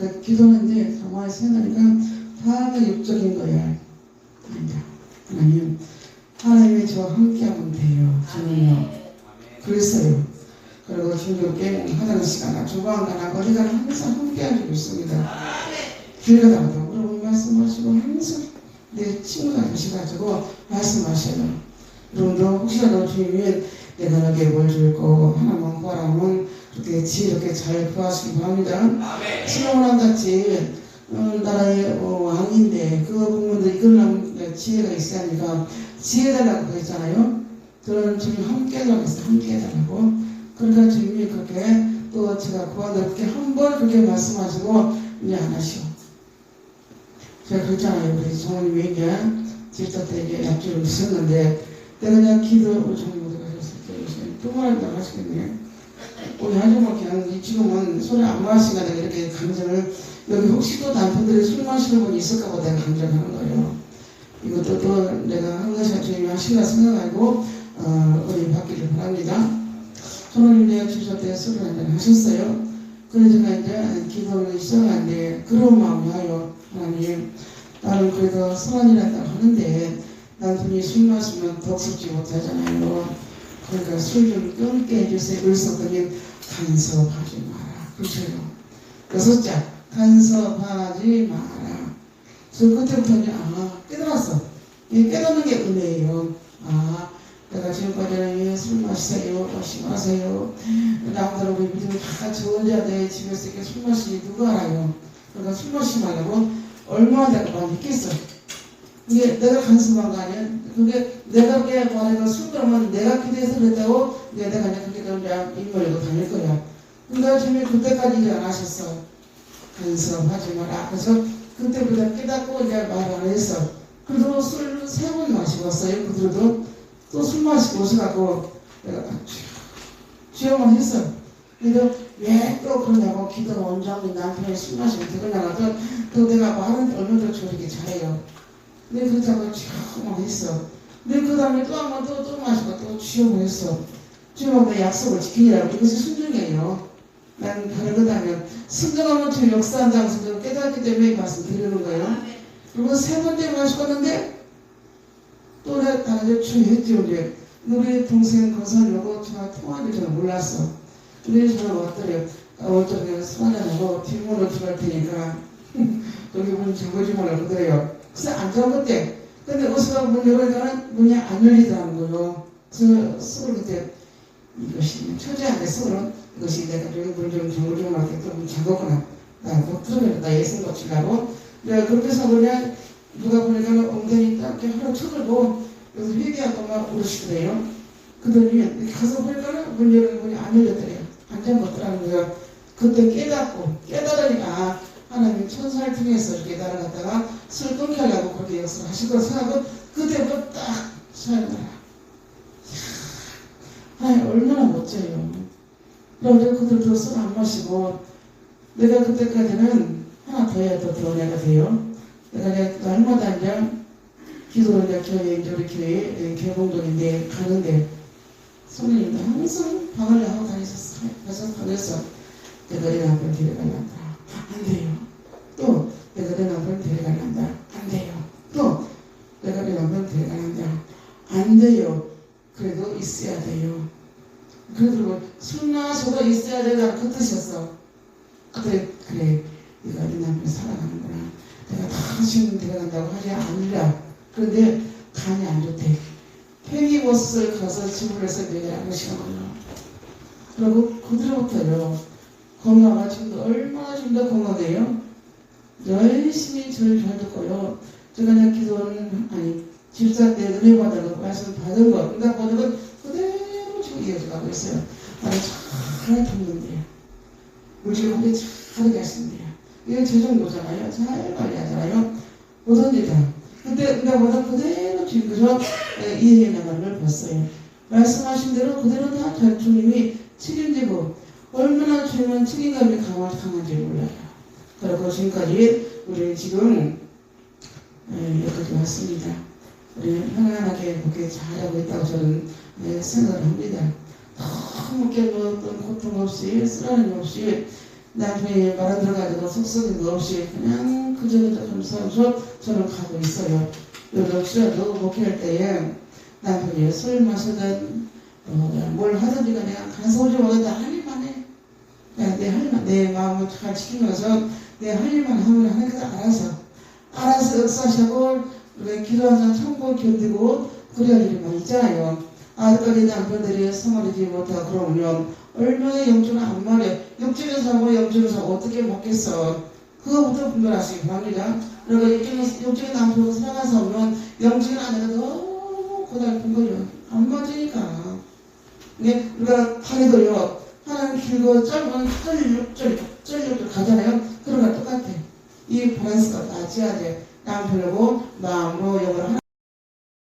그 기도는 이제 가만히 생각하니까 다 육적인 거야. 아니다. 하나님, 하나님이 저와 함께하면 돼요. 저는요. 그랬어요. 그리고 중교께 화장실가나 주방가나 어디가나 항상 함께하고 있습니다. 길 가다가도 여러분 말씀하시고 항상 내 친구가 되셔가지고 말씀하셔요. 여러분도 혹시라도 주님이 내가 너에게 뭘 줄고 하나만 구하라면 그렇게 지혜롭게 잘 구하시기 바랍니다. 솔로몬 같이 어, 나라의 어, 왕인데 그 부분도 이끌려면 지혜가 있어야 하니까 지혜 달라고 했잖아요. 그런 주님 함께 해달라고 했어요. 함께 해달라고. 그러니까 주님이 그렇게 또 제가 구하다 그렇게 한 번 그렇게 말씀하시고 이제 안 하시오. 제가 그랬잖아요. 우리 이제 질서 때 이제 약주를 쓰는데 내가 그냥 기도 정리 못 하셨을 때 또말 나가시겠네. 우리 하정마 그냥 지금은 술을 안 마시니까 내가 이렇게 강정을 여기 혹시 또 남편들이 술 마시는 분이 있을까 봐 내가 강정하는 거예요. 이것도 또 내가 한 가지가 주님이 하신다 생각하고 어, 우리 받기를 바랍니다. 저는 이제 주셔 때 술을 한잔 하셨어요. 그래서 제가 이제 기도를 시작하는데 그런 마음이 와요. 하나님 나는 그래도 선언이란다 하는데 남편이 술 마시면 덕습지 못하잖아요. 그러니까 술 좀 끊게 해주세요. 그래서 그님 간섭하지 마라. 그렇죠. 여섯째 간섭하지 마라. 저 그때부터 이제 아 깨달았어. 이 깨닫는 게 은혜예요. 아 내가 지금까지는 술 마시세요, 마시 마세요. 남들 우리 믿음이 다 자들 집에서 이렇게 술 마시지 누가 알아요. 그러니까 술 마시지 말라고 얼마나 내가 많이 했겠어. 이게 내가 간섭한 거 아니야? 그게 내가 그게 술 그러면 내가 기대해서 그랬다고 이제 내가 이제 그렇게 그냥 인물이고 다닐 거야. 근데 주님이 그때까지 이제 안 하셨어. 간섭하지 마라. 그래서 그때부터 깨닫고 이제 말안 했어. 그래도 술 세 번 마시고 왔어요. 그들도 또 술 마시고 오셔갖고 내가 취업만 했어. 근데 왜또 그러냐고 기도 원장이 남편이 술 되겠냐고 또, 또 내가 말은 얼마나 저렇게 잘해요. 근데 그렇다고 취업만 했어. 근데 그 다음에 또 한 번 또 또 마시고 또 취업을 했어. 취업하고 약속을 지키느라고 이것이 순종이에요. 난 다른 거다면 순종하면 저 역사한다고 순종 깨닫기 때문에 말씀드리는 거예요. 그리고 세 번째 마셨는데 또 다른 취했죠 이제 우리 동생 거선하고 전화 통화를 저는 몰랐어. 근데 전화가 왔더래요. 아, 어쩌면 수화장하고 뒷문으로 들어갈 테니까 여기 문 잠그지 말라 그러더래요. 그래서 안 잠궜대. 근데 어디서 문 열어니까는 문이 안 열리더라는 거요. 그래서 속을 그때 이것이 처제한테 속으로 이것이 내가 잠그지 말라 문 잠궜구나. 나뭐 그러면 나 예수 고치려고 내가 그렇게 해서 그냥 누가 보니까는 엉덩이 딱 이렇게 하나 쳐들고 여기서 회개하고 막 울으시더래요. 그러더니 가서 보니까는 문 열는 문이 안 열렸더래요. 안 잠궜더라는 거예요. 그때 깨닫고 깨달으니까 아, 하나님 천사를 통해서 이렇게 날아갔다가 술 끊게 하려고 그렇게 거 생각하고 그때부터 딱 사용하라. 하나님 얼마나 멋져요. 그런데 그들도 술 안 마시고 내가 그때까지는 하나 더 해야 또더 내가 돼요. 내가 이제 날마다 이제 기도를 이제 교회 이제 우리 교회 개봉동인데 가는데 손님도 항상 방을 하고 다니셨어요. 그래서 방에서 내가 내 남편 데려갈란다. 안돼요. 또 내가 내 남편 데려갈란다. 안 돼요. 또 내가 내 남편 데려갈란다. 안 돼요. 그래도 있어야 돼요. 그래도 술 마셔도 있어야 되나 그 뜻이었어. 그래 그래 네가 네 남편 사랑하는구나. 내가 다 지금 데려간다고 하지 않으라. 그런데 간이 안 좋대. 팽이버스를 가서 집을 해서 내려가는 시간이요. 그리고 그들부터요. 건강한 지금도 얼마나 좀 더 건강해요. 열심히 저를 잘 듣고요. 제가 그냥 기도는 아니 집사 때 은혜 받아서 말씀 받은 거, 응답 받은 건 그대로 지금 이어져가고 있어요. 나는 잘 듣는데요. 물질 관리 잘하게 하신대요. 이게 제 정도잖아요. 잘 관리하잖아요. 뭐든지 다. 근데 응답보다 그대로 지금 그저 이해해 나가는 걸 봤어요. 말씀하신 대로 그대로 다 주님이 책임지고 얼마나 주님은 책임감이 강하, 강한지 몰라요. 그리고 지금까지 우리 지금 에, 여기까지 왔습니다. 우리 편안하게 그렇게 잘하고 있다고 저는 에, 생각을 합니다. 너무 깨뭐 어떤 고통 없이 쓰라림 없이 남편이 말안 들어가지고 속썩임 없이 그냥 그저그저 하면서 저는 가고 있어요. 여기 주라도 목회할 때에 남편이 술 마시든 어, 뭘 하든지 간에 오지 먹었다 할 일만 해. 그냥 내할 일만, 내 마음을 잘 지키면서 내 할 일만 하면 하나님께서 알아서 알아서 역사하시고 우리 기도하자 참고 견디고 그래야 할 일만 있잖아요. 아직까지 남편들이 성화되지 못하고 그러면 얼마나 영주는 안 말해. 육주에서 하고 영주에서 하고 어떻게 먹겠어. 그거부터 분별하시기 바랍니다. 그리고 육주에, 육주에 남편 살아가서 오면 영주는 아내가 너무 고달픈 거예요. 안 맞으니까. 이게 우리가 하기도요. 하나는 길고 짧은 쩔룩쩔룩 쩔룩 가잖아요. 그런 거 똑같아. 이 밸런스가 맞아야 돼. 남편하고 마음으로 영을 하나